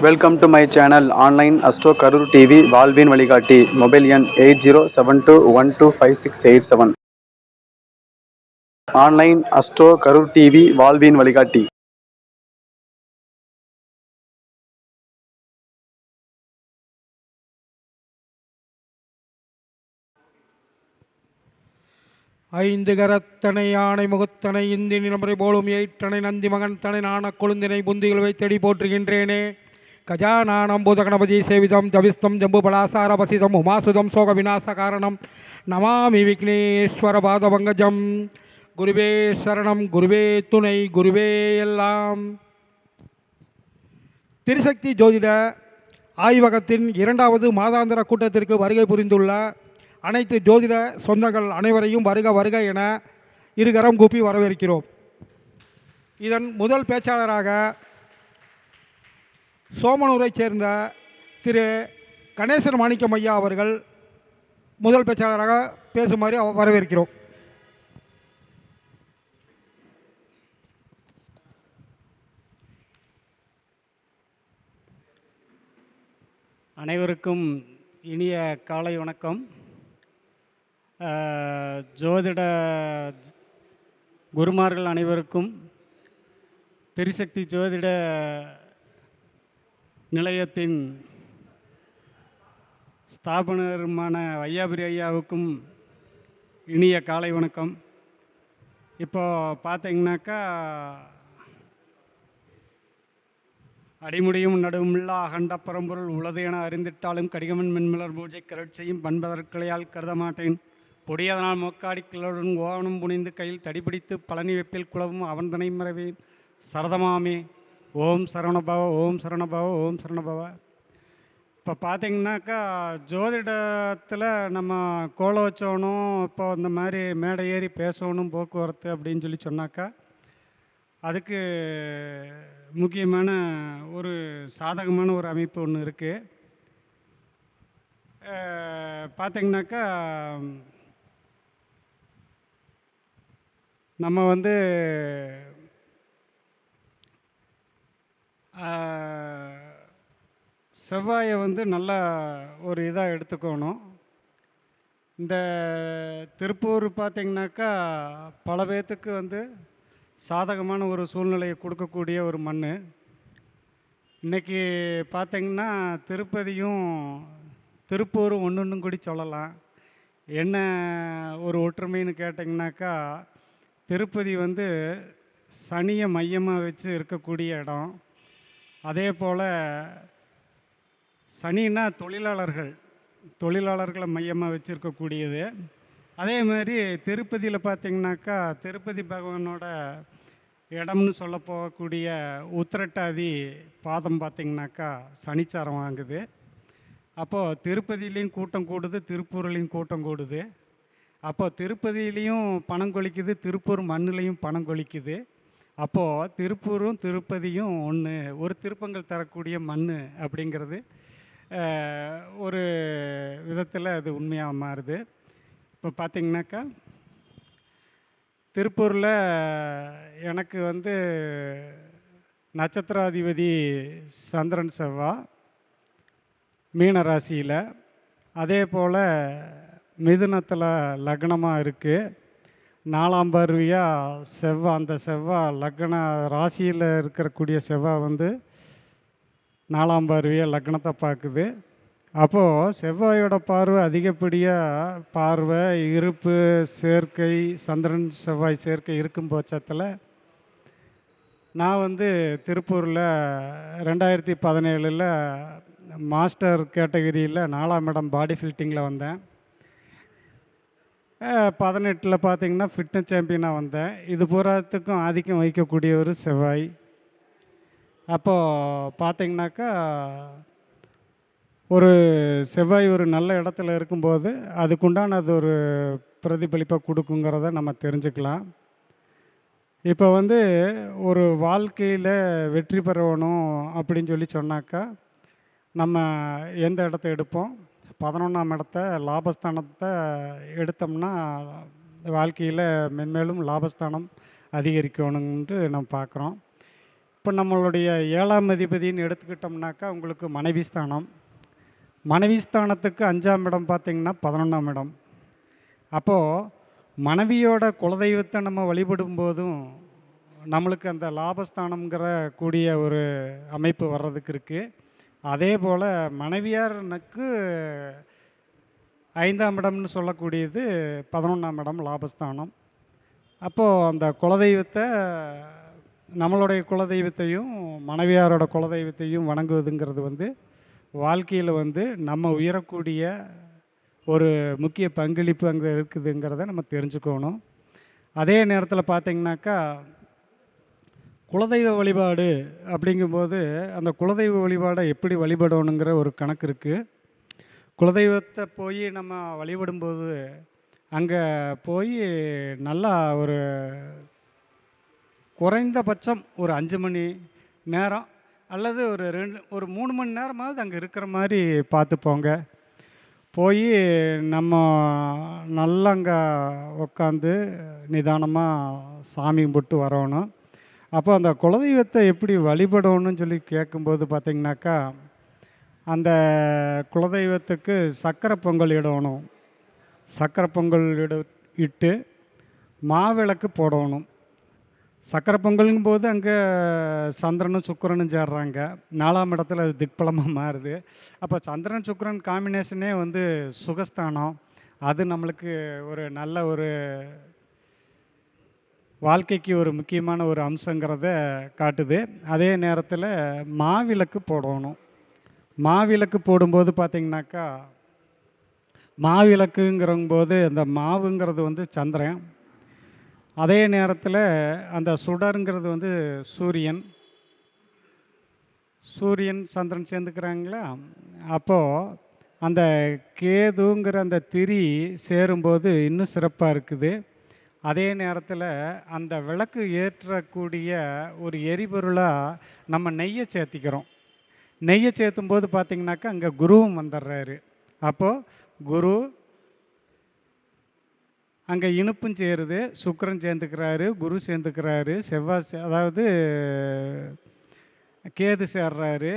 Welcome to my channel online astro Karur TV வாழ்வின் வழிகாட்டி mobile எண் eight zero seven two one two five six eight seven online astro Karur TV வாழ்வின் வழிகாட்டி ஐந்து கரத்தனை யானை முகத்தனை இந்தி நிலமுறை போலும் எயிற்றனை நந்தி மகன் தனை நாண கொழுந்தினை புந்திகள் வைத்தடி போற்றுகின்றேனே. கஜானானம் பூதகணபதி சேவிதம் ஜவிஸ்தம் ஜம்பு பலாசார பசிதம் உமாசுதம் சோக விநாச காரணம் நமாமி விக்னேஸ்வர பாதபங்கஜம். குருவே சரணம் குருவே துணை குருவே எல்லாம். திருசக்தி ஜோதிட ஆய்வகத்தின் இரண்டாவது மாதாந்திர கூட்டத்திற்கு வருகை புரிந்துள்ள அனைத்து ஜோதிட சொந்தங்கள் அனைவரையும் வருக வருக என இருகரம் கூப்பி வரவேற்கிறோம். இதன் முதல் பேச்சாளராக சோமனூரைச் சேர்ந்த திரு. கணேசன் மாணிக்கம் ஐயா அவர்கள் முதல் பேச்சாளராக பேசுமாறு அவ- வரவேற்கிறோம். அனைவருக்கும் இனிய காலை வணக்கம். ஜோதிட குருமார்கள் அனைவருக்கும் திரிசக்தி ஜோதிட நிலையத்தின் ஸ்தாபனருமான வையாபுரி ஐயாவுக்கும் இனிய காலை வணக்கம். இப்போது பார்த்தீங்கன்னாக்கா அடிமுடியும் நடுவுமில்லா அகண்ட பரம்பொருள் உளது என அறிந்திட்டாலும் கடிகமன் மென்மலர் பூஜை கரட்சியும் பண்பதற்களையால் கருத மாட்டேன். பொடியதனால் மொக்காடி கிளருடன் ஓவனம் புனிந்து கையில் தடிபிடித்து பழனி வெப்பில் குளவும் அவன் தனை மறைவேன். சரதமாமே ஓம் சரவணபவ ஓம் சரணபவ ஓம் சரணபாவ இப்போ பார்த்தீங்கன்னாக்கா ஜோதிடத்தில் நம்ம கோலம் வச்சோணும் இப்போ இந்த மாதிரி மேடை ஏறி பேசணும் போக்குவரத்து அப்படின்னு சொல்லி சொன்னாக்கா அதுக்கு முக்கியமான ஒரு சாதகமான ஒரு அமைப்பு ஒன்று இருக்குது பார்த்தீங்கன்னாக்கா நம்ம வந்து செவ்வாயை வந்து நல்லா ஒரு இதாக எடுத்துக்கணும். இந்த திருப்பூர் பார்த்திங்கனாக்கா பல பேர்த்துக்கு வந்து சாதகமான ஒரு சூழ்நிலையை கொடுக்கக்கூடிய ஒரு மண் இன்றைக்கி பார்த்தீங்கன்னா திருப்பதியும் திருப்பூரும் ஒன்று ஒன்றும் கூடி சொல்லலாம். என்ன ஒரு ஒற்றுமைன்னு கேட்டிங்கனாக்கா திருப்பதி வந்து சனியை மையமாக வச்சு இருக்கக்கூடிய இடம். அதே போல் சனின்னா தொழிலாளர்கள் தொழிலாளர்களை மையமாக வச்சுருக்கக்கூடியது. அதே மாதிரி திருப்பதியில் பார்த்திங்கனாக்கா திருப்பதி பகவானோட இடம்னு சொல்ல போகக்கூடிய உத்திரட்டாதி பாதம் பார்த்திங்கனாக்கா சனிச்சாரம் வாங்குது. அப்போது திருப்பதியிலையும் கூட்டம் கூடுது திருப்பூர்லேயும் கூட்டம் கூடுது. அப்போது திருப்பதியிலையும் பணம் கொளிக்குது திருப்பூர் மண்ணுலேயும் பணம் கொளிக்குது. அப்போது திருப்பூரும் திருப்பதியும் ஒன்று ஒரு திருப்பங்கள் தரக்கூடிய மண் அப்படிங்கிறது ஒரு விதத்தில் அது உண்மையாக மாறுது. இப்போ பார்த்திங்கனாக்கா திருப்பூரில் எனக்கு வந்து நட்சத்திராதிபதி சந்திரன் செவ்வா மீன ராசியில் அதே போல் மிதுனத்தில் லக்னமாக இருக்குது நாலாம் பார்வையாக செவ்வாய் அந்த செவ்வாய் லக்ன ராசியில் இருக்கக்கூடிய செவ்வாய் வந்து நாலாம் பார்வையாக லக்னத்தை பார்க்குது. அப்போது செவ்வாயோட பார்வை அதிகப்படியாக பார்வை இருப்பு சேர்க்கை சந்திரன் செவ்வாய் சேர்க்கை இருக்கும் பட்சத்தில் நான் வந்து திருப்பூரில் ரெண்டாயிரத்தி பதினேழில் மாஸ்டர் கேட்டகரியில் நாலாம் இடம் பாடி ஃபில்டிங்கில் வந்தேன். பதினெட்டில் பார்த்தீங்கன்னா ஃபிட்னஸ் சாம்பியனாக வந்தேன். இது பூராத்துக்கும் ஆதிக்கம் வகிக்கக்கூடிய ஒரு செவ்வாய். அப்போது பார்த்தீங்கன்னாக்கா ஒரு செவ்வாய் ஒரு நல்ல இடத்துல இருக்கும்போது அதுக்குண்டான அது ஒரு பிரதிபலிப்பை கொடுக்குங்கிறத நம்ம தெரிஞ்சுக்கலாம். இப்போ வந்து ஒரு வாழ்க்கையில் வெற்றி பெறணும் அப்படின்னு சொல்லி சொன்னாக்கா நம்ம எந்த இடத்த எடுப்போம்? பதினொன்றாம் இடத்த லாபஸ்தானத்தை எடுத்தோம்னா வாழ்க்கையில் மென்மேலும் லாபஸ்தானம் அதிகரிக்கணுன்ட்டு நம்ம பார்க்குறோம். இப்போ நம்மளுடைய ஏழாம் அதிபதின்னு எடுத்துக்கிட்டோம்னாக்கா உங்களுக்கு மனைவி ஸ்தானம். மனைவி ஸ்தானத்துக்கு அஞ்சாம் இடம் பார்த்திங்கன்னா பதினொன்றாம் இடம். அப்போது மனைவியோட குலதெய்வத்தை நம்ம வழிபடும் போதும் நம்மளுக்கு அந்த லாபஸ்தானம்ங்கிற கூடிய ஒரு அமைப்பு வர்றதுக்கு இருக்குது அதே போல் மனைவியார்னுக்கு ஐந்தாம் இடம்னு சொல்லக்கூடியது பதினொன்றாம் இடம் லாபஸ்தானம். அப்போது அந்த குலதெய்வத்தை நம்மளுடைய குலதெய்வத்தையும் மனைவியாரோட குலதெய்வத்தையும் வணங்குவதுங்கிறது வந்து வாழ்க்கையில் வந்து நம்ம உயரக்கூடிய ஒரு முக்கிய பங்களிப்பு அங்கே இருக்குதுங்கிறத நம்ம தெரிஞ்சுக்கணும். அதே நேரத்தில் பார்த்திங்கனாக்கா குலதெய்வ வழிபாடு அப்படிங்கும்போது அந்த குலதெய்வ வழிபாடை எப்படி வழிபடணுங்கிற ஒரு கணக்கு இருக்குது குலதெய்வத்தை போய் நம்ம வழிபடும்போது அங்கே போய் நல்லா ஒரு குறைந்தபட்சம் ஒரு அஞ்சு மணி நேரம் அல்லது ஒரு ரெண்டு ஒரு மூணு மணி நேரமாவது அங்கே இருக்கிற மாதிரி பார்த்து போங்க போய் நம்ம நல்லா அங்கே உட்காந்து நிதானமாக சாமி கும்பிட்டு வரணும். அப்போ அந்த குலதெய்வத்தை எப்படி வழிபடணும்னு சொல்லி கேட்கும்போது பார்த்திங்கனாக்கா அந்த குலதெய்வத்துக்கு சக்கரை பொங்கல் இடணும். சக்கரை பொங்கல் இட இட்டு மாவிளக்கு போடணும். சக்கரை பொங்கலுங்கும் போது அங்கே சந்திரனும் சுக்கிரனும் சேர்றாங்க. நாலாம் இடத்துல அது திக்பலமாக மாறுது. அப்போ சந்திரன் சுக்கரன் காம்பினேஷனே வந்து சுகஸ்தானம். அது நம்மளுக்கு ஒரு நல்ல ஒரு வாழ்க்கைக்கு ஒரு முக்கியமான ஒரு அம்சங்கிறத காட்டுது. அதே நேரத்தில் மாவிளக்கு போடணும். மாவிளக்கு போடும்போது பார்த்திங்கனாக்கா மாவிளக்குங்கிறங்கும்போது அந்த மாவுங்கிறது வந்து சந்திரன். அதே நேரத்தில் அந்த சுடருங்கிறது வந்து சூரியன். சூரியன் சந்திரன் சேர்ந்துக்கிறாங்களா? அப்போது அந்த கேதுங்கிற அந்த திரி சேரும்போது இன்னும் சிறப்பாக இருக்குது. அதே நேரத்தில் அந்த விளக்கு ஏற்றக்கூடிய ஒரு எரிபொருளாக நம்ம நெய்யை சேர்த்திக்கிறோம். நெய்யை சேர்த்தும் போது பார்த்திங்கனாக்கா அங்கே குருவும் வந்துடுறாரு அப்போது குரு அங்கே இனிப்பும் சேருது சுக்கரன் சேர்ந்துக்கிறாரு குரு சேர்ந்துக்கிறாரு செவ்வாய் சே- அதாவது கேது சேர்றாரு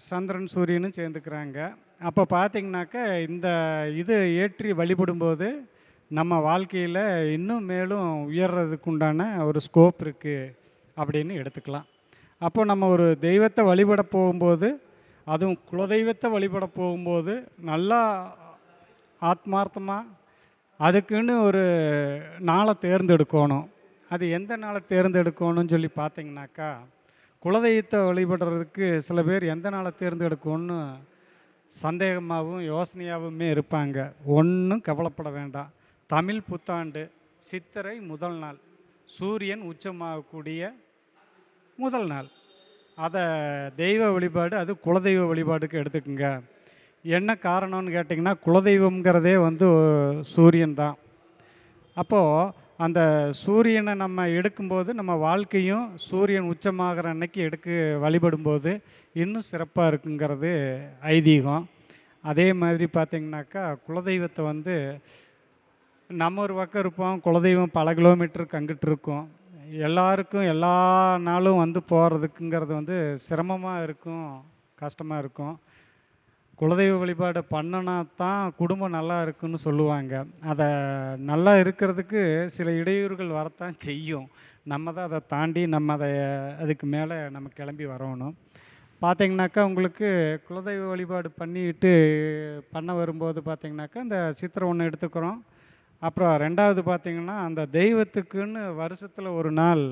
சந்திரன் சூரியனும் சேர்ந்துக்கிறாங்க. அப்போ பார்த்திங்கனாக்கா இந்த இது ஏற்றி வழிபடும்போது நம்ம வாழ்க்கையில் இன்னும் மேலும் உயர்றதுக்கு உண்டான ஒரு ஸ்கோப் இருக்குது அப்படின்னு எடுத்துக்கலாம். அப்போ நம்ம ஒரு தெய்வத்தை வழிபட போகும்போது அதுவும் குலதெய்வத்தை வழிபட போகும்போது நல்லா ஆத்மார்த்தமாக அதுக்குன்னு ஒரு நாளை தேர்ந்தெடுக்கணும். அது எந்த நாளை தேர்ந்தெடுக்கணும்னு சொல்லி பார்த்தீங்கன்னாக்கா குலதெய்வத்தை வழிபடுறதுக்கு சில பேர் எந்த நாளை தேர்ந்தெடுக்கணும்னு சந்தேகமாகவும் யோசனையாகவுமே இருப்பாங்க. ஒன்றும் கவலைப்பட வேண்டாம். தமிழ் புத்தாண்டு சித்திரை முதல் நாள் சூரியன் உச்சமாகக்கூடிய முதல் நாள். அதை தெய்வ வழிபாடு அது குலதெய்வ வழிபாடுக்கு எடுத்துக்கோங்க. என்ன காரணம்னு கேட்டிங்கன்னா குலதெய்வம்ங்கிறதே வந்து சூரியன் தான். அப்போது அந்த சூரியனை நம்ம எடுக்கும்போது நம்ம வாழ்க்கையும் சூரியன் உச்சமாகிற அன்னைக்கு எடுக்க வழிபடும்போது இன்னும் சிறப்பாக இருக்குங்கிறது ஐதீகம். அதே மாதிரி பார்த்திங்கனாக்கா குலதெய்வத்தை வந்து நம்ம ஒரு பக்கம் இருப்போம் குலதெய்வம் பல கிலோமீட்டருக்கு அங்கிட்டு இருக்கும். எல்லாருக்கும் எல்லா நாளும் வந்து போகிறதுக்குங்கிறது வந்து சிரமமாக இருக்கும் கஷ்டமாக இருக்கும். குலதெய்வ வழிபாடு பண்ணனா தான் குடும்பம் நல்லா இருக்குன்னு சொல்லுவாங்க. அதை நல்லா இருக்கிறதுக்கு சில இடையூறுகள் வரத்தான் செய்யும். நம்ம தான் அதை தாண்டி நம்ம அதை அதுக்கு மேலே நம்ம கிளம்பி வரணும். பார்த்திங்கனாக்கா உங்களுக்கு குலதெய்வ வழிபாடு பண்ணிட்டு பண்ண வரும்போது பார்த்திங்கனாக்கா இந்த சித்திரை ஒன்று எடுத்துக்கிறோம். அப்புறம் ரெண்டாவது பார்த்திங்கன்னா அந்த தெய்வத்துக்குன்னு வருஷத்தில் ஒரு நாள்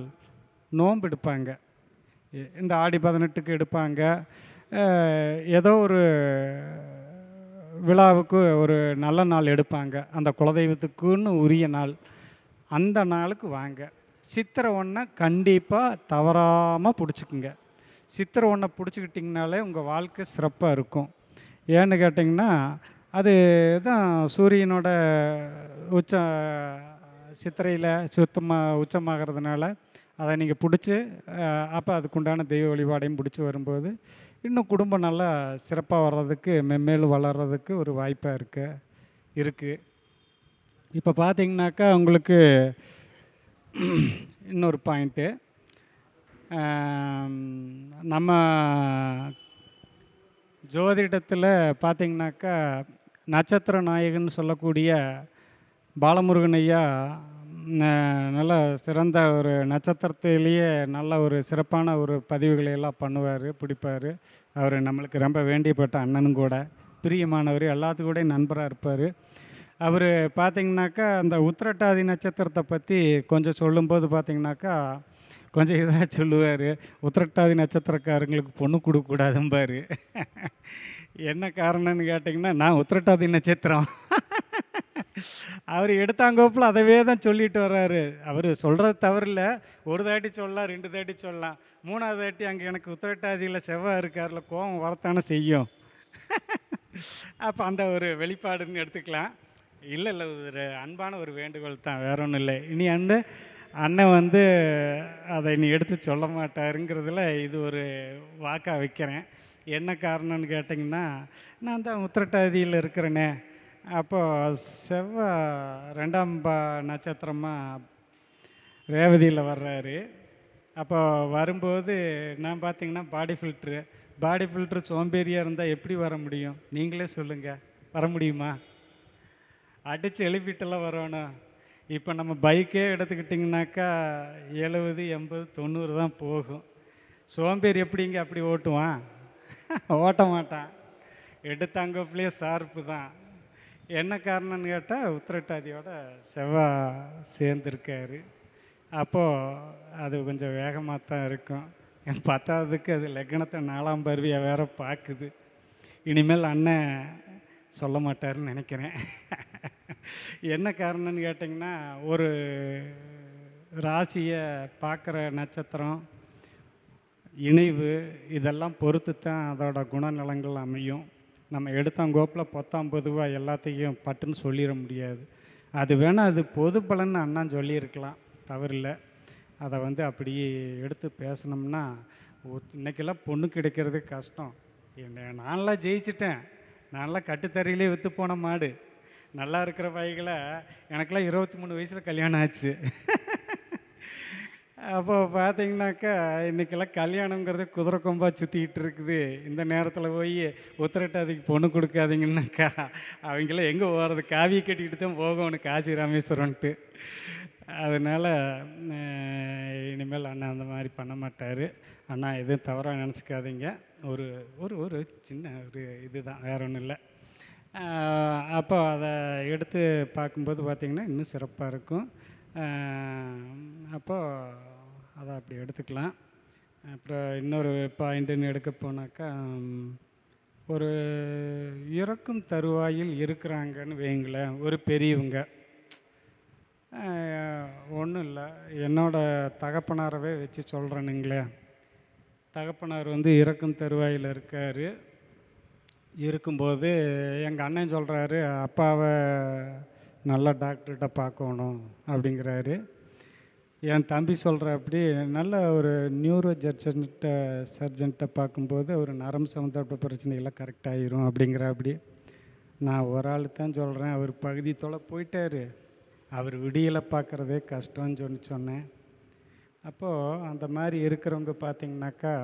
நோன்பு எடுப்பாங்க. இந்த ஆடி பதினெட்டுக்கு எடுப்பாங்க. ஏதோ ஒரு விழாவுக்கு ஒரு நல்ல நாள் எடுப்பாங்க. அந்த குலதெய்வத்துக்குன்னு உரிய நாள். அந்த நாளுக்கு வாங்க. சித்திரை ஒன்றை கண்டிப்பாக தவறாமல் பிடிச்சிக்குங்க. சித்திரை ஒன்றை பிடிச்சிக்கிட்டிங்கனாலே உங்கள் வாழ்க்கை சிறப்பாக இருக்கும். ஏன்னு கேட்டிங்கன்னா அது தான் சூரியனோட உச்ச சித்திரையில் சுத்தமாக உச்சமாகிறதுனால அதை நீங்கள் பிடிச்சி அப்போ அதுக்குண்டான தெய்வ வழிபாடையும் பிடிச்சி வரும்போது இன்னும் குடும்பம் நல்லா சிறப்பாக வர்றதுக்கு மென்மேலும் வளர்கிறதுக்கு ஒரு வாய்ப்பாக இருக்கு இருக்குது இப்போ பார்த்தீங்கன்னாக்கா உங்களுக்கு இன்னொரு பாயிண்ட்டு. நம்ம ஜோதிடத்தில் பார்த்தீங்கன்னாக்கா நட்சத்திர நாயகன் சொல்லக்கூடிய பாலமுருகன் ஐயா ந- நல்ல சிறந்த ஒரு நட்சத்திரத்திலேயே நல்ல ஒரு சிறப்பான ஒரு பதிவுகளை எல்லாம் பண்ணுவார் பிடிப்பார். அவர் நம்மளுக்கு ரொம்ப வேண்டியப்பட்ட அண்ணனும் கூட பிரியமானவர் எல்லாத்துக்கூட நண்பராக இருப்பார். அவர் பார்த்திங்கனாக்கா அந்த உத்திரட்டாதி நட்சத்திரத்தை பற்றி கொஞ்சம் சொல்லும்போது பார்த்தீங்கன்னாக்கா கொஞ்சம் இதாக சொல்லுவார். உத்திரட்டாதி நட்சத்திரக்காரங்களுக்கு பொண்ணு கொடுக்கக்கூடாதும்பார். என்ன காரணம்னு கேட்டிங்கன்னா நான் உத்திரட்டாதி நட்சத்திரம் அவர் எடுத்தாங்கோப்பில் அதவே தான் சொல்லிட்டு வர்றாரு. அவர் சொல்கிறது தவறில்ல. ஒரு தாட்டி சொல்லலாம் ரெண்டு தாட்டி சொல்லலாம். மூணாவது தாட்டி அங்கே எனக்கு உத்திரட்டாதியில் செவ்வாய் இருக்கார்ல கோவம் வரத்தானே செய்யும். அப்போ அந்த ஒரு வெளிப்பாடுன்னு எடுத்துக்கலாம். இல்லை இல்லை ஒரு அன்பான ஒரு வேண்டுகோள் தான் வேற ஒன்றும் இல்லை. இனி அண்ணு அண்ணன் வந்து அதை நீ எடுத்து சொல்ல மாட்டாருங்கிறதுல இது ஒரு வாக்காக வைக்கிறேன். என்ன காரணம்னு கேட்டிங்கன்னா நான் தான் உத்திரட்டாதியில் இருக்கிறேனே. அப்போது செவ்வாய் ரெண்டாம் பா நட்சத்திரமாக ரேவதியில் வர்றாரு. அப்போ வரும்போது நான் பார்த்தீங்கன்னா பாடி ஃபில்ட்ரு பாடி ஃபில்ட்ரு சோம்பேறியாக இருந்தால் எப்படி வர முடியும்? நீங்களே சொல்லுங்கள் வர முடியுமா? அடித்து எழுப்பிட்டெல்லாம் வரணும். இப்போ நம்ம பைக்கே எடுத்துக்கிட்டிங்கனாக்கா எழுபது எண்பது தொண்ணூறு தான் போகும். சோம்பேறி எப்படிங்க அப்படி ஓட்டுவான்? ஓட்ட மாட்டான். எடுத்தாங்கப்பிலே சார்பு தான். என்ன காரணம்னு கேட்டால் உத்திரட்டாதியோட செவ்வாய் சேர்ந்துருக்காரு. அப்போது அது கொஞ்சம் வேகமாக தான் இருக்கும். பத்தாவதுக்கு அது லக்னத்தை நாலாம் பருவியாக வேற பார்க்குது இனிமேல் அண்ணன் சொல்ல மாட்டாருன்னு நினைக்கிறேன். என்ன காரணம்னு கேட்டிங்கன்னா ஒரு ராசியை பார்க்குற நட்சத்திரம் இணைவு இதெல்லாம் பொறுத்து தான் அதோட குணநலங்கள் அமையும். நம்ம எடுத்தாங்கோப்பில் பொத்தாம் பொதுவாக எல்லாத்தையும் பட்டுன்னு சொல்லிட முடியாது. அது வேணால் அது பொது பலன்னு அண்ணா சொல்லியிருக்கலாம் தவறில்லை. அதை வந்து அப்படியே எடுத்து பேசினோம்னா இன்றைக்கெல்லாம் இன்னைக்கெல்லாம் பொண்ணு கிடைக்கிறது கஷ்டம். என்ன நான்லாம் ஜெயிச்சிட்டேன். நான்லாம் கட்டுத்தறியிலே விற்று போன மாடு. நல்லா இருக்கிற பைகளை எனக்கெல்லாம் இருபத்தி மூணு வயசில் கல்யாணம் ஆச்சு. அப்போ பார்த்தீங்கன்னாக்கா இன்றைக்கெல்லாம் கல்யாணங்கிறது குதிரை கொம்பாக சுற்றிக்கிட்டு இருக்குது. இந்த நேரத்தில் போய் உத்திரட்டாதிக்கு பொண்ணு கொடுக்காதீங்கன்னாக்கா அவங்களாம் எங்கே போகிறது காவியை கட்டிக்கிட்டு தான் போகணும் காசி ராமேஸ்வரன்ட்டு அதனால் இனிமேல் அண்ணா அந்த மாதிரி பண்ண மாட்டார். அண்ணா எதுவும் தவறாக நினச்சிக்காதீங்க. ஒரு ஒரு ஒரு சின்ன ஒரு இதுதான் வேற ஒன்றும் இல்லை. அப்போ அதை எடுத்து பார்க்கும்போது பார்த்திங்கன்னா இன்னும் சிறப்பாக இருக்கும். அப்போது அதை அப்படி எடுத்துக்கலாம். அப்புறம் இன்னொரு பாயிண்ட்டுன்னு எடுக்க போனாக்கா ஒரு இறக்கும் தருவாயில் இருக்கிறாங்கன்னு வைங்களேன் ஒரு பெரியவங்க. ஒன்றும் இல்லை. என்னோடய தகப்பனாரவே வச்சு சொல்கிறேனுங்களே தகப்பனார் வந்து இறக்கும் தருவாயில் இருக்கார். இருக்கும்போது எங்கள் அண்ணன் சொல்கிறாரு அப்பாவை நல்ல டாக்டர்கிட்ட பார்க்கணும் அப்படிங்கிறாரு. என் தம்பி சொல்கிற அப்படி நல்ல ஒரு நியூரோ ஜர்ஜன்கிட்ட சர்ஜன்கிட்ட பார்க்கும்போது ஒரு நரம் சம்மந்தப்பட்ட பிரச்சனைகள்லாம் கரெக்டாகிரும் அப்படிங்கிற அப்படி. நான் ஒரு ஆள் தான் சொல்கிறேன் அவர் பகுதி தொலை போயிட்டார். அவர் விடியலை பார்க்குறதே கஷ்டம்னு சொல்லி சொன்னேன். அப்போது அந்த மாதிரி இருக்கிறவங்க பார்த்திங்கனாக்கா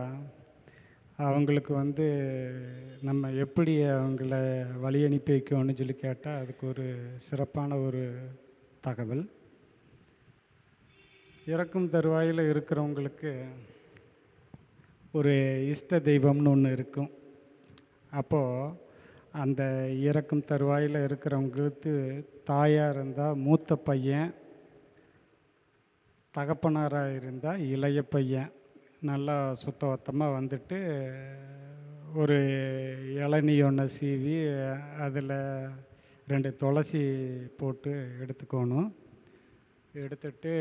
அவங்களுக்கு வந்து நம்ம எப்படி அவங்கள வழி அனுப்பி வைக்கணும்னு சொல்லி கேட்டால் அதுக்கு ஒரு சிறப்பான ஒரு தகவல். இறக்கும் தருவாயில் இருக்கிறவங்களுக்கு ஒரு இஷ்ட தெய்வம்னு ஒன்று இருக்கும். அப்போது அந்த இறக்கும் தருவாயில் இருக்கிறவங்களுக்கு தாயாக இருந்தால் மூத்த பையன் தகப்பனாராக இருந்தால் இளைய பையன். நல்லா சுத்தவத்தமாக வந்துட்டு ஒரு இளநீ ஒன்று சீவி அதில் ரெண்டு துளசி போட்டு எடுத்துக்கணும். எடுத்துட்டு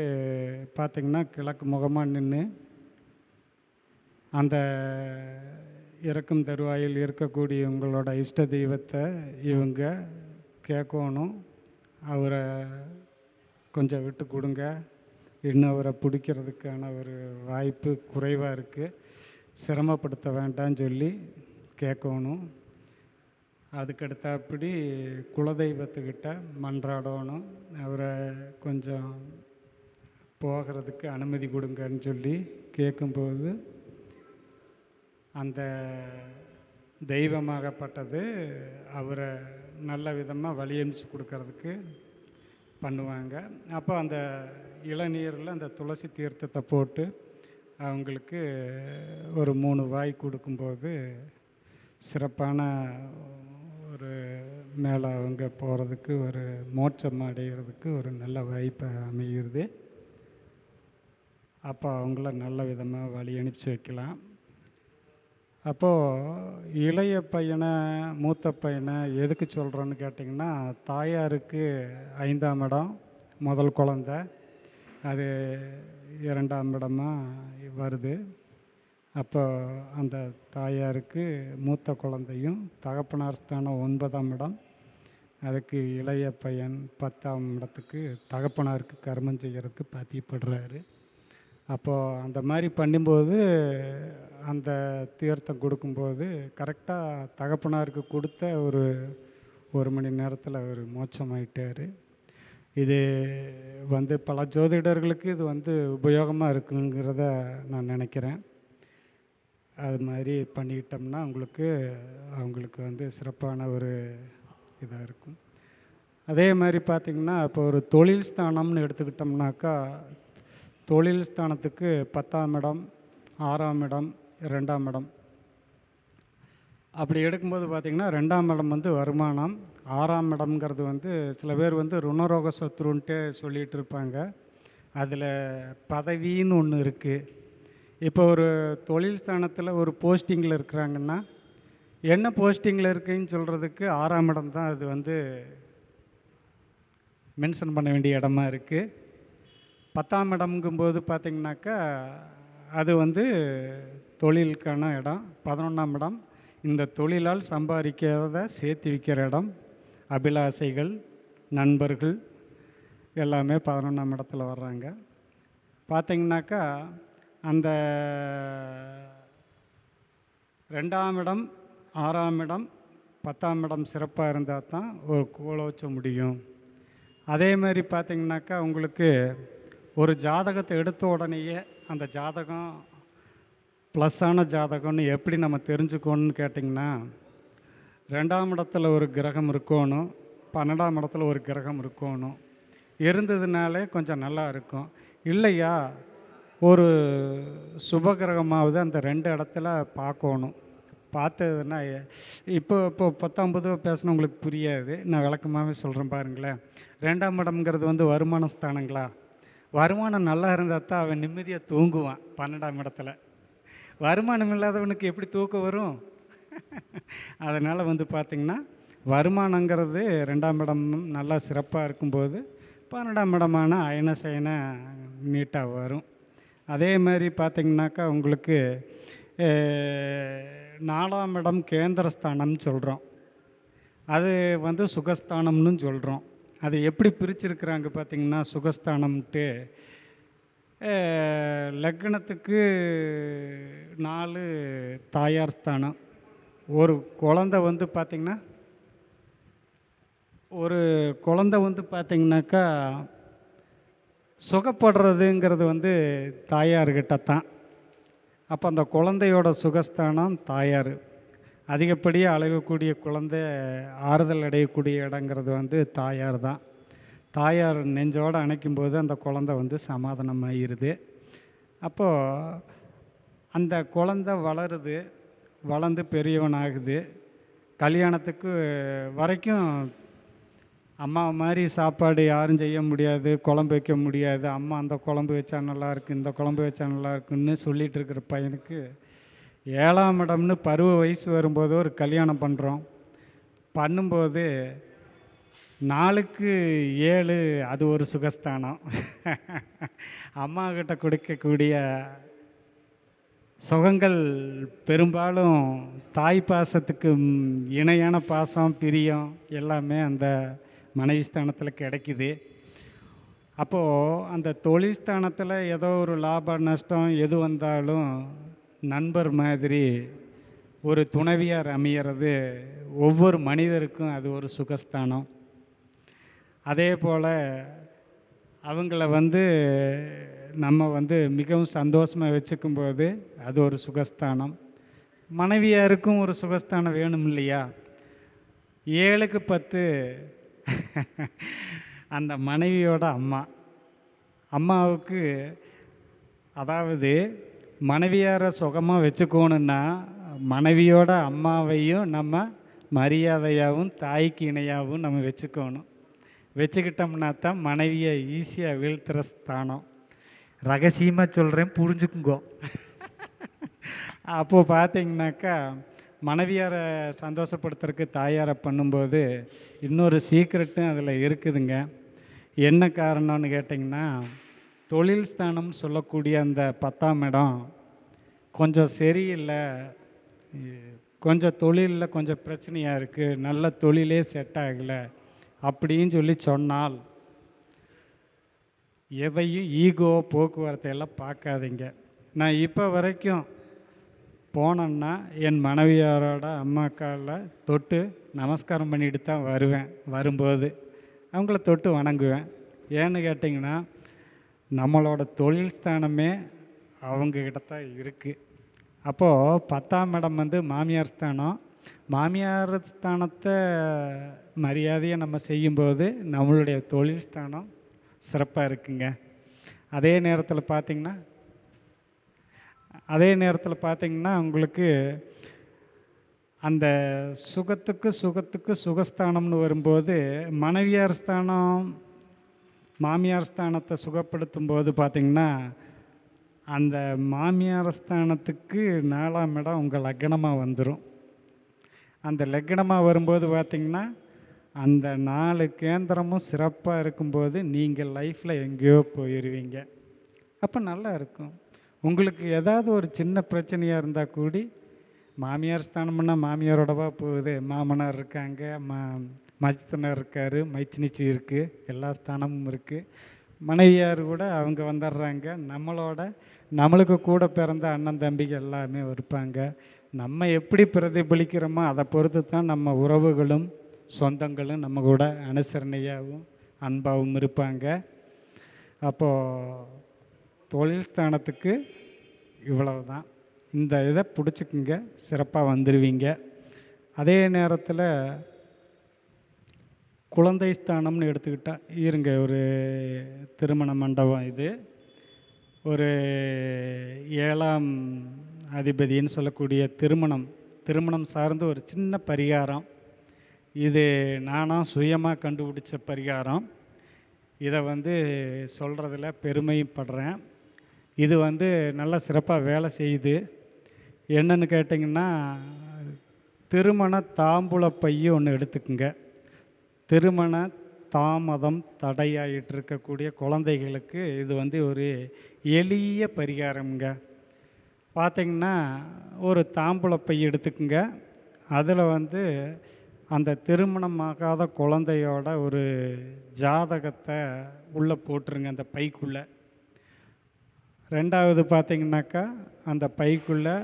பார்த்திங்கன்னா கிழக்கு முகமாக நின்று அந்த இறக்கும் தருவாயில் இருக்கக்கூடிய உங்களோட இஷ்ட தெய்வத்தை இவங்க கேட்கணும். அவரை கொஞ்சம் விட்டு கொடுங்க. இன்னும் அவரை பிடிக்கிறதுக்கான ஒரு வாய்ப்பு குறைவாக இருக்குது சிரமப்படுத்த வேண்டாம்னு சொல்லி கேட்கணும். அதுக்கடுத்தாப்படி குலதெய்வத்துக்கிட்ட மன்றாடணும். அவரை கொஞ்சம் போகிறதுக்கு அனுமதி கொடுங்கன்னு சொல்லி கேட்கும்போது அந்த தெய்வமாகப்பட்டது அவரை நல்ல விதமாக வழி அனுப்பிச்சு கொடுக்கறதுக்கு பண்ணுவாங்க. அப்போ அந்த இளநீரில் அந்த துளசி தீர்த்தத்தை போட்டு அவங்களுக்கு ஒரு மூணு வாய் கொடுக்கும்போது சிறப்பான ஒரு மேலே அவங்க போகிறதுக்கு ஒரு மோட்சம் அடைகிறதுக்கு ஒரு நல்ல வாய்ப்பை அமைகிறது அப்போ அவங்கள நல்ல விதமாக வழி அனுப்பிச்சு வைக்கலாம். அப்போது இளைய பையனை மூத்த பையனை எதுக்கு சொல்கிறோன்னு கேட்டிங்கன்னா தாயாருக்கு ஐந்தாம் இடம் முதல் குழந்த. அது இரண்டாம் இடமாக வருது. அப்போ அந்த தாயாருக்கு மூத்த குழந்தையும் தகப்பனார் ஸ்தானம் ஒன்பதாம் இடம். அதுக்கு இளைய பையன் பத்தாம் இடத்துக்கு தகப்பனாருக்கு கர்மம் செய்கிறதுக்கு பாத்தியப்படுறாரு. அப்போது அந்த மாதிரி பண்ணும்போது அந்த தீர்த்தம் கொடுக்கும்போது கரெக்டாக தகப்பனாருக்கு கொடுத்த ஒரு ஒரு மணி நேரத்தில் அவர் மோட்சமாயிட்டார். இது வந்து பல ஜோதிடர்களுக்கு இது வந்து உபயோகமாக இருக்குங்கிறத நான் நினைக்கிறேன். அது மாதிரி பண்ணிக்கிட்டோம்னா அவங்களுக்கு அவங்களுக்கு வந்து சிறப்பான ஒரு இதாக இருக்கும். அதே மாதிரி பார்த்திங்கன்னா இப்போ ஒரு தொழில் ஸ்தானம்னு எடுத்துக்கிட்டோம்னாக்கா தொழில் ஸ்தானத்துக்கு பத்தாம் இடம் ஆறாம் இடம் ரெண்டாம் இடம். அப்படி எடுக்கும்போது பார்த்திங்கன்னா ரெண்டாம் இடம் வந்து வருமானம் ஆறாம் இடம்ங்கிறது வந்து சில பேர் வந்து ருணரோக சத்ருன்ட்டு சொல்லிகிட்டு இருப்பாங்க. அதில் பதவின்னு ஒன்று இருக்குது இப்போ ஒரு தொழில் ஸ்தானத்தில் ஒரு போஸ்டிங்கில் இருக்கிறாங்கன்னா என்ன போஸ்டிங்கில் இருக்குன்னு சொல்கிறதுக்கு ஆறாம் இடம் தான் அது வந்து மென்ஷன் பண்ண வேண்டிய இடமா இருக்குது பத்தாம் இடம்ங்கும்போது பார்த்திங்கனாக்கா அது வந்து தொழிலுக்கான இடம். பதினொன்றாம் இடம் இந்த தொழிலால் சம்பாதிக்கிறத சேர்த்து வைக்கிற இடம். அபிலாசைகள் நண்பர்கள் எல்லாமே பதினொன்றாம் இடத்துல வர்றாங்க. பார்த்திங்கனாக்கா அந்த ரெண்டாம் இடம் ஆறாம் இடம் பத்தாம் இடம் சிறப்பாக இருந்தால் தான் ஒரு கோலோச்ச முடியும். அதே மாதிரி பார்த்திங்கனாக்கா உங்களுக்கு ஒரு ஜாதகத்தை எடுத்த உடனேயே அந்த ஜாதகம் ப்ளஸ்ஸான ஜாதகம்னு எப்படி நம்ம தெரிஞ்சுக்கணும்னு கேட்டிங்கன்னா ரெண்டாம் இடத்துல ஒரு கிரகம் இருக்கணும் பன்னெண்டாம் இடத்துல ஒரு கிரகம் இருக்கணும். இருந்ததுனாலே கொஞ்சம் நல்லா இருக்கும். இல்லையா? ஒரு சுபகிரகமாவது அந்த ரெண்டு இடத்துல பார்க்கணும். பார்த்ததுன்னா இப்போ இப்போ பத்தாம் பொதுவாக பேசினா உங்களுக்கு புரியாது. நான் விளக்கமாகவே சொல்கிறேன் பாருங்களேன். ரெண்டாம் இடம்ங்கிறது வந்து வருமான ஸ்தானங்களா? வருமானம் நல்லா இருந்தால் தான் அவன் நிம்மதியாக தூங்குவான் பன்னெண்டாம் இடத்துல. வருமானம் இல்லாதவனுக்கு எப்படி தூக்கம் வரும்? அதனால் வந்து பார்த்திங்கன்னா வருமானங்கிறது ரெண்டாம் இடம் நல்லா சிறப்பாக இருக்கும்போது பன்னெண்டாம் இடமான அயன சயன நீட்டாக வரும். அதே மாதிரி பார்த்திங்கனாக்கா உங்களுக்கு நாலாம் இடம் கேந்திரஸ்தானம்னு சொல்கிறோம் அது வந்து சுகஸ்தானம்னு சொல்கிறோம் அது எப்படி பிரிச்சிருக்கிறாங்க பார்த்திங்கன்னா சுகஸ்தானம்ட்டு லக்னத்துக்கு நாலு தாயார் ஸ்தானம். ஒரு குழந்தை வந்து பார்த்திங்கன்னா ஒரு குழந்தை வந்து பார்த்திங்கனாக்கா சுகப்படுறதுங்கிறது வந்து தாயார்கிட்ட தான். அப்போ அந்த குழந்தையோட சுகஸ்தானம் தாயார். அதிகப்படியாக அழகக்கூடிய குழந்தை ஆறுதல் அடையக்கூடிய இடங்கிறது வந்து தாயார் தான். தாயார் நெஞ்சோடு அணைக்கும் போது அந்த குழந்தை வந்து சமாதானமாகிடுது அப்போது அந்த குழந்தை வளருது வளர்ந்து பெரியவன் ஆகுது கல்யாணத்துக்கு வரைக்கும் அம்மா மாதிரி சாப்பாடு யாரும் செய்ய முடியாது குழம்பு வைக்க முடியாது. அம்மா அந்த குழம்பு வச்சா நல்லாயிருக்கு இந்த குழம்பு வச்சா நல்லா இருக்குன்னு சொல்லிட்டு இருக்கிற பையனுக்கு ஏழாம் இடம்னு பருவ வயசு வரும்போது ஒரு கல்யாணம் பண்ணுறோம் பண்ணும்போது நாளுக்கு ஏழு அது ஒரு சுகஸ்தானம். அம்மா கிட்ட கொடுக்கக்கூடிய சுகங்கள் பெரும்பாலும் தாய் பாசத்துக்கு இணையான பாசம் பிரியம் எல்லாமே அந்த மனைவி ஸ்தானத்தில் கிடைக்குது. அப்போது அந்த தொழில் ஸ்தானத்தில் ஏதோ ஒரு லாப நஷ்டம் எது வந்தாலும் நண்பர் மாதிரி ஒரு துணைவியார் அமையிறது ஒவ்வொரு மனிதருக்கும் அது ஒரு சுகஸ்தானம். அதே போல் அவங்கள வந்து நம்ம வந்து மிகவும் சந்தோஷமாக வச்சுக்கும்போது அது ஒரு சுகஸ்தானம். மனைவியாருக்கும் ஒரு சுகஸ்தானம் வேணும் இல்லையா ஏழுக்கு பத்து அந்த மனைவியோட அம்மா. அம்மாவுக்கு அதாவது மனைவியாரை சுகமாக வச்சுக்கோணுன்னா மனைவியோட அம்மாவையும் நம்ம மரியாதையாகவும் தாய்க்கு இணையாகவும் நம்ம வச்சுக்கணும். வச்சுக்கிட்டோம்னா தான் மனைவியை ஈஸியாக வீழ்த்துற ஸ்தானம். ரகசியமாக சொல்கிறேன் புரிஞ்சுக்குங்கோ. அப்போது பார்த்தீங்கன்னாக்கா மனைவியாரை சந்தோஷப்படுத்துறதுக்கு தாயாரை பண்ணும்போது இன்னொரு சீக்ரெட்டும் அதில் இருக்குதுங்க. என்ன காரணம்னு கேட்டிங்கன்னா தொழில் ஸ்தானம் சொல்லக்கூடிய அந்த பத்தாம் இடம் கொஞ்சம் சரியில்லை. கொஞ்சம் தொழிலில் கொஞ்சம் பிரச்சனையாக இருக்குது நல்ல தொழிலே செட் ஆகலை அப்படின்னு சொல்லி சொன்னால் எதையும் ஈகோ போக்குவரத்தையெல்லாம் பார்க்காதீங்க. நான் இப்போ வரைக்கும் போனேன்னா என் மனைவியாரோட அம்மா காலில் தொட்டு நமஸ்காரம் பண்ணிட்டு தான் வருவேன் வரும்போது. அவங்கள தொட்டு வணங்குவேன். ஏன்னு கேட்டிங்கன்னா நம்மளோட தொழில் ஸ்தானமே அவங்கக்கிட்ட தான் இருக்குது அப்போது பத்தாம் இடம் வந்து மாமியார் ஸ்தானம். மாமியார் ஸ்தானத்தை மரியாதையை நம்ம செய்யும்போது நம்மளுடைய தொழில் ஸ்தானம் சிறப்பாக இருக்குங்க. அதே நேரத்தில் பார்த்திங்கன்னா அதே நேரத்தில் பார்த்திங்கன்னா உங்களுக்கு அந்த சுகத்துக்கு சுகத்துக்கு சுகஸ்தானம்னு வரும்போது மனைவியார் ஸ்தானம் மாமியார் ஸ்தானத்தை சுகப்படுத்தும் போது பார்த்திங்கன்னா அந்த மாமியார் ஸ்தானத்துக்கு நாலாம் இடம் உங்கள் லக்னமாக வந்துடும் அந்த லக்னமாக வரும்போது பார்த்திங்கன்னா அந்த நாலு கேந்திரமும் சிறப்பாக இருக்கும்போது நீங்கள் லைஃப்பில் எங்கேயோ போயிடுவீங்க அப்போ நல்லா இருக்கும். உங்களுக்கு ஏதாவது ஒரு சின்ன பிரச்சனையாக இருந்தால் கூடி மாமியார் ஸ்தானம்னா மாமியாரோடவா போகுது. மாமனார் இருக்காங்க மா மச்சித்தனர் இருக்கார் மைச்சினிச்சி இருக்குது எல்லா ஸ்தானமும் இருக்குது மனைவியார் கூட அவங்க வந்துடுறாங்க நம்மளோட நம்மளுக்கு கூட பிறந்த அண்ணன் தம்பிக்கு எல்லாமே இருப்பாங்க. நம்ம எப்படி பிரதிபலிக்கிறோமோ அதை பொறுத்து தான் நம்ம உறவுகளும் சொந்தங்களும் நம்ம கூட அனுசரணையாகவும் அன்பாகவும் இருப்பாங்க. அப்போது தொழில் ஸ்தானத்துக்கு இவ்வளவு தான் இந்த இதை பிடிச்சிக்குங்க சிறப்பாக வந்துடுவீங்க அதே நேரத்தில் குழந்தை ஸ்தானம்னு எடுத்துக்கிட்டால் இருங்க ஒரு திருமண மண்டபம் இது. ஒரு ஏழாம் அதிபதின்னு சொல்லக்கூடிய திருமணம் திருமணம் சார்ந்து ஒரு சின்ன பரிகாரம். இது நானாக சுயமாக கண்டுபிடிச்ச பரிகாரம். இதை வந்து சொல்கிறதுல பெருமைப்படுறேன் இது வந்து நல்லா சிறப்பாக வேலை செய்யுது. என்னன்னு கேட்டிங்கன்னா திருமண தாம்பூல பைய ஒன்று எடுத்துக்குங்க. திருமண தாமதம் தடையாயிட்டு இருக்கக்கூடிய குழந்தைகளுக்கு இது வந்து ஒரு எளிய பரிகாரம்ங்க. பார்த்திங்கன்னா ஒரு தாம்பூல பை எடுத்துக்குங்க. அதில் வந்து அந்த திருமணமாகாத குழந்தையோட ஒரு ஜாதகத்தை உள்ளே போட்டுருங்க அந்த பைக்குள்ளே. ரெண்டாவது பார்த்தீங்கன்னாக்கா அந்த பைக்குள்ளே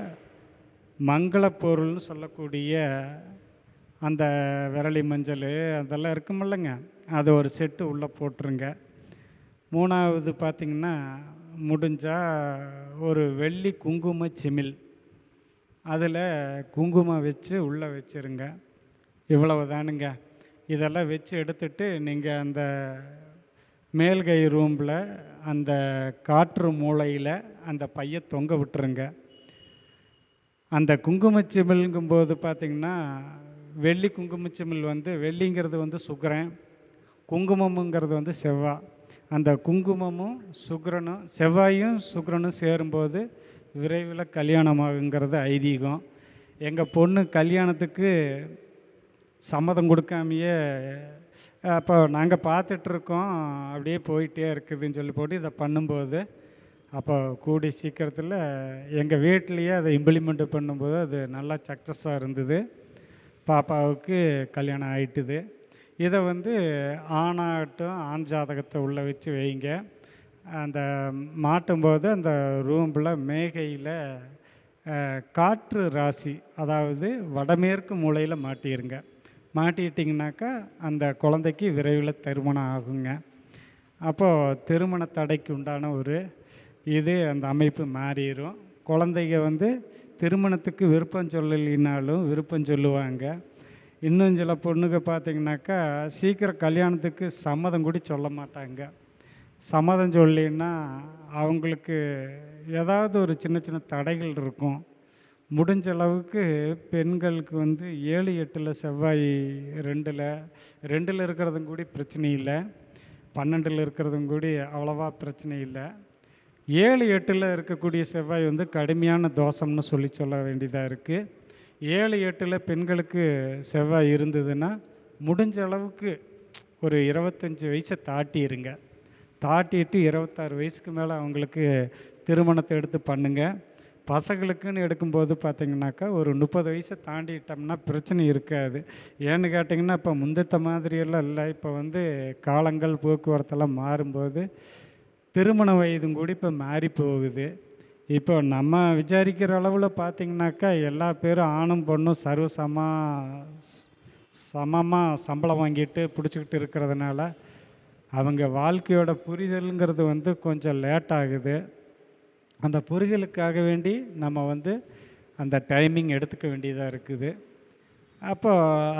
மங்கள பொருள்னு சொல்லக்கூடிய அந்த விரலி மஞ்சள் அதெல்லாம் இருக்குமில்லங்க. அது ஒரு செட்டு உள்ளே போட்டுருங்க. மூணாவது பார்த்திங்கன்னா முடிஞ்சால் ஒரு வெள்ளி குங்கும சிமிழ். அதில் குங்குமம் வச்சு உள்ளே வச்சுருங்க. இவ்வளவு தானுங்க இதெல்லாம் வச்சு எடுத்துட்டு நீங்கள் அந்த மேல்கை ரூமில் அந்த காற்று மூலையில் அந்த பைய தொங்க விட்டுருங்க. அந்த குங்குமச்சிமிழ்ங்கும்போது பார்த்திங்கன்னா வெள்ளி குங்குமச்சிமிழ் வந்து வெள்ளிங்கிறது வந்து சுக்கரன் குங்குமம்ங்கிறது வந்து செவ்வாய் அந்த குங்குமமும் சுக்கரனும் செவ்வாயும் சுக்கரனும் சேரும்போது விரைவில் கல்யாணமாகுங்கிறது ஐதீகம். எங்கள் பொண்ணு கல்யாணத்துக்கு சம்மதம் கொடுக்காமையே அப்போ நாங்கள் பார்த்துட்ருக்கோம். அப்படியே போயிட்டே இருக்குதுன்னு சொல்லி போட்டு இதை பண்ணும்போது அப்போ கூடி சீக்கிரத்தில் எங்கள் வீட்லேயே அதை இம்ப்ளிமெண்ட் பண்ணும்போது அது நல்லா சக்ஸஸாக இருந்தது. பாப்பாவுக்கு கல்யாணம் ஆயிட்டுது. இதை வந்து ஆணாகட்டும் ஆண் ஜாதகத்தை உள்ளே வச்சு வைங்க. அந்த மாட்டும்போது அந்த ரூம்பில் மேகையில் காற்று ராசி அதாவது வடமேற்கு மூலையில் மாட்டிருங்க. மாட்டிட்டிங்கனாக்கா அந்த குழந்தைக்கு விரைவில் திருமணம் ஆகுங்க. அப்போது திருமண தடைக்கு உண்டான ஒரு இது அந்த அமைப்பு மாறிடும் குழந்தைங்க வந்து திருமணத்துக்கு விருப்பம் சொல்லலினாலும் விருப்பம் சொல்லுவாங்க. இன்னும் சில பொண்ணுங்க பார்த்திங்கனாக்கா சீக்கிரம் கல்யாணத்துக்கு சம்மதம் கூட சொல்ல மாட்டாங்க. சம்மதம் சொல்லின்னா அவங்களுக்கு ஏதாவது ஒரு சின்ன சின்ன தடைகள் இருக்கும். முடிஞ்ச அளவுக்கு பெண்களுக்கு வந்து ஏழு எட்டில் செவ்வாய் ரெண்டில் ரெண்டில் இருக்கிறதும் கூடி பிரச்சனை இல்லை. பன்னெண்டில் இருக்கிறதும் கூடி அவ்வளோவா பிரச்சனை இல்லை. ஏழு எட்டில் இருக்கக்கூடிய செவ்வாய் வந்து கடுமையான தோஷம்னு சொல்லி சொல்ல வேண்டியதாக இருக்குது ஏழு எட்டில் பெண்களுக்கு செவ்வாய் இருந்ததுன்னா முடிஞ்ச அளவுக்கு ஒரு இருபத்தஞ்சி வயசை தாட்டிடுங்க தாட்டிட்டு இருபத்தாறு வயசுக்கு மேலே அவங்களுக்கு திருமணத்தை எடுத்து பண்ணுங்கள் பசங்களுக்குன்னு எடுக்கும்போது பார்த்திங்கனாக்கா ஒரு முப்பது வயசை தாண்டிட்டோம்னா பிரச்சனை இருக்காது. ஏன்னு கேட்டிங்கன்னா இப்போ முந்தத்த மாதிரியெல்லாம் இல்லை. இப்போ வந்து காலங்கள் போக்குவரத்தெல்லாம் மாறும்போது திருமண வயதும் கூட இப்போ மாறி போகுது. இப்போ நம்ம விசாரிக்கிற அளவில் பார்த்தீங்கன்னாக்கா எல்லா பேரும் ஆணும் பொண்ணும் சர்வசமா சமமாக சம்பளம் வாங்கிட்டு பிடிச்சிக்கிட்டு இருக்கிறதுனால அவங்க வாழ்க்கையோட புரிதலுங்கிறது வந்து கொஞ்சம் லேட் ஆகுது. அந்த புரிதலுக்காக வேண்டி நம்ம வந்து அந்த டைமிங் எடுத்துக்க வேண்டியதாக இருக்குது. அப்போ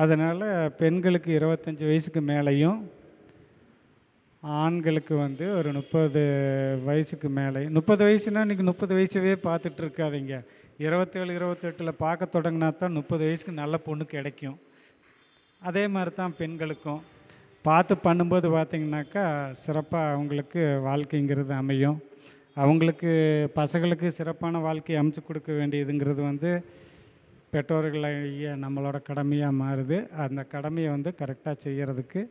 அதனால் பெண்களுக்கு இருபத்தஞ்சி வயசுக்கு மேலேயும் ஆண்களுக்கு வந்து ஒரு முப்பது வயசுக்கு மேலே முப்பது வயசுனா இன்றைக்கி முப்பது வயசவே பார்த்துட்ருக்காதீங்க இருபத்தேழு இருபத்தெட்டில் பார்க்க தொடங்கினா தான் முப்பது வயசுக்கு நல்ல பொண்ணு கிடைக்கும். அதே மாதிரி தான் பெண்களுக்கும். பார்த்து பண்ணும்போது பார்த்திங்கனாக்கா சிறப்பாக அவங்களுக்கு வாழ்க்கைங்கிறது அமையும். அவங்களுக்கு பசங்களுக்கு சிறப்பான வாழ்க்கையை அமைச்சு கொடுக்க வேண்டியதுங்கிறது வந்து பெற்றோர்களாகிய நம்மளோட கடமையாக மாறுது. அந்த கடமையை வந்து கரெக்டாக செய்கிறதுக்கு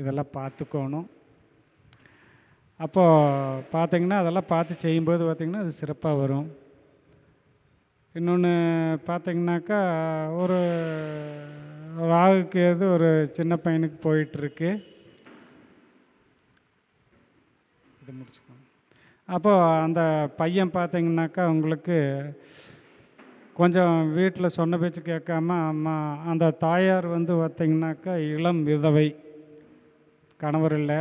இதெல்லாம் பார்த்துக்கோணும் அப்போது பார்த்திங்கன்னா அதெல்லாம் பார்த்து செய்யும்போது பார்த்திங்கன்னா அது சிறப்பாக வரும். இன்னொன்று பார்த்தீங்கன்னாக்கா ஒரு ராகுக்கு எது ஒரு சின்ன பையனுக்கு போயிட்டுருக்கு இது முடிச்சுக்கோங்க. அப்போது அந்த பையன் பார்த்தீங்கன்னாக்கா உங்களுக்கு கொஞ்சம் வீட்டில் சொன்ன பேச்சு கேட்காம அம்மா அந்த தாயார் வந்து பார்த்திங்கனாக்கா இளம் விதவை. கணவர் இல்லை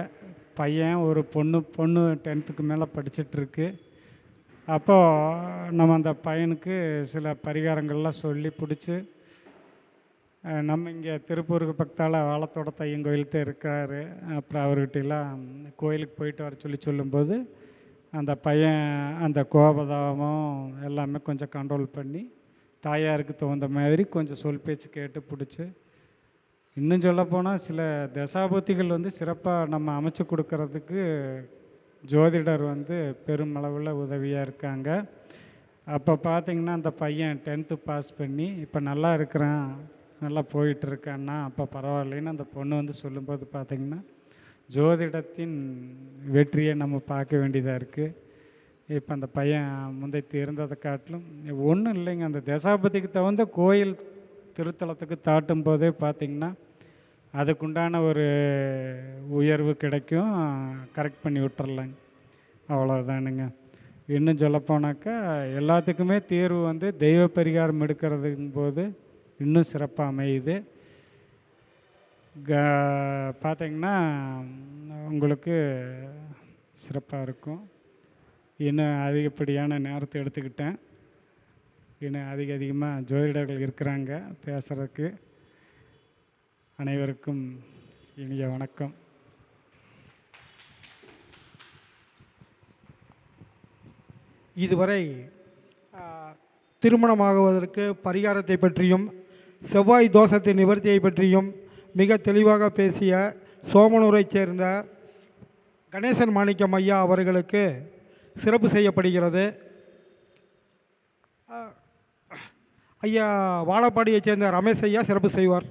பையன் ஒரு பொண்ணு பொண்ணு டென்த்துக்கு மேலே படிச்சிட்ருக்கு அப்போது நம்ம அந்த பையனுக்கு சில பரிகாரங்கள்லாம் சொல்லி பிடிச்சி நம்ம இங்கே திருப்பூருக்கு பக்கத்தால் வாழத்தோட தையன் கோயில்கிட்ட இருக்கிறாரு. அப்புறம் அவர்கிட்டலாம் கோயிலுக்கு போயிட்டு வர சொல்லி சொல்லும்போது அந்த பையன் அந்த கோபதாபம் எல்லாமே கொஞ்சம் கண்ட்ரோல் பண்ணி தாயாருக்கு தகுந்த மாதிரி கொஞ்சம் சொல் பேச்சு கேட்டு பிடிச்சி. இன்னும் சொல்லப்போனால் சில தசாபுத்திகள் வந்து சிறப்பாக நம்ம அமைச்சு கொடுக்கறதுக்கு ஜோதிடர் வந்து பெருமளவில் உதவியாக இருக்காங்க. அப்போ பார்த்திங்கன்னா அந்த பையன் டென்த்து பாஸ் பண்ணி இப்போ நல்லா இருக்கிறான் நல்லா போயிட்டுருக்கான்னா அப்போ பரவாயில்லைன்னு அந்த பொண்ணு வந்து சொல்லும்போது பார்த்திங்கன்னா ஜோதிடத்தின் வெற்றியை நம்ம பார்க்க வேண்டியதாக இருக்குது இப்போ அந்த பையன் முந்தைய இருந்ததை காட்டிலும் ஒன்றும் இல்லைங்க. அந்த தசாபதிக்கு தகுந்த கோயில் திருத்தலத்துக்கு தாட்டும் போதே பார்த்திங்கன்னா அதுக்குண்டான ஒரு உயர்வு கிடைக்கும். கரெக்ட் பண்ணி விட்டுறலாங்க. அவ்வளோதானுங்க இன்னும் சொல்லப்போனாக்கா எல்லாத்துக்குமே தீர்வு வந்து தெய்வ பரிகாரம் எடுக்கிறதுங்கும் போது இன்னும் சிறப்பாக அமையுது. பார்த்தீங்கன்னா உங்களுக்கு சிறப்பாக இருக்கும். இன்னும் அதிகப்படியான நேரத்தை எடுத்துக்கிட்டேன். இன்னும் அதிக அதிகமாக ஜோதிடர்கள் இருக்கிறாங்க பேசுகிறதுக்கு அனைவருக்கும் இனிய வணக்கம். இதுவரை திருமணமாகுவதற்கு பரிகாரத்தை பற்றியும் செவ்வாய் தோஷத்தின் நிவர்த்தியை பற்றியும் மிக தெளிவாக பேசிய சோமனூரைச் சேர்ந்த கணேசன் மாணிக்கம் ஐயா அவர்களுக்கு சிறப்பு செய்யப்படுகிறது. ஐயா வாழப்பாடியைச் சேர்ந்த ரமேஷ் ஐயா சிறப்பு செய்வார்.